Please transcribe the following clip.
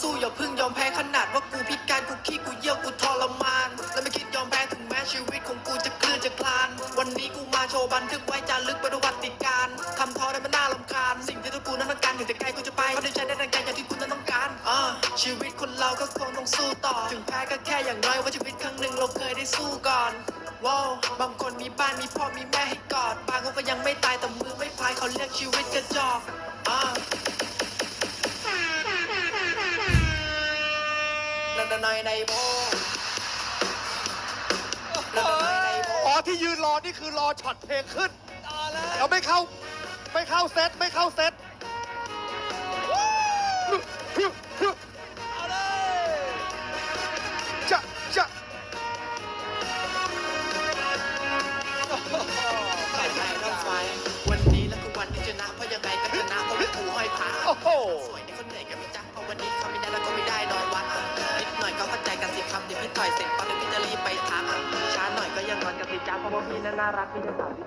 สู้อย่าพึ่งยอมแพ้ขนาดว่ากูพิการกูขี้กูเยี่ยวกูทรมาน และไม่คิดยอมแพ้ถึงแม้ชีวิตของกูจะเคลื่อนจะคลาน วันนี้กูมาโชว์บันทึกไว้จารึกประวัติการทำท้อได้มันน่ารำคาญ สิ่งที่ทุกกูนั้นต้องการถึงแต่ไกลกูจะไปเขาได้ใช้ได้ดังใจอย่างที่กูนั้นต้องการอ่าชีวิตคนเราก็คงต้องสู้ต่อ ถึงแพ้ก็แค่อย่างน้อยว่าชีวิตครั้งหนึ่งเราเคยได้สู้ก่อนว้าวบางคนมีบ้านมีพ่อมีแม่ให้กอดบางคนก็ยังไม่ตายแต่มือไม่พายเขาเรียกชีวิตกระจอก อ่านันนายในโบนันนายในโบอ๋อที่ยืนรอนี่คือรอช็อตเพลงขึ้นเราไม่เข้าไม่เข้าเซตไม่เข้าเซตจะจะไฟไฟรถไฟวันนี้แล้วคือวันที่ชนะเพราะยังไงก็ชนะเพราะว่ากูห้อยผา โอ้โห รีบไปทักช้าหน่อยก็ยังนอนกับพี่จ้าเพราะว่าพี่น่ารักพี่จะสาว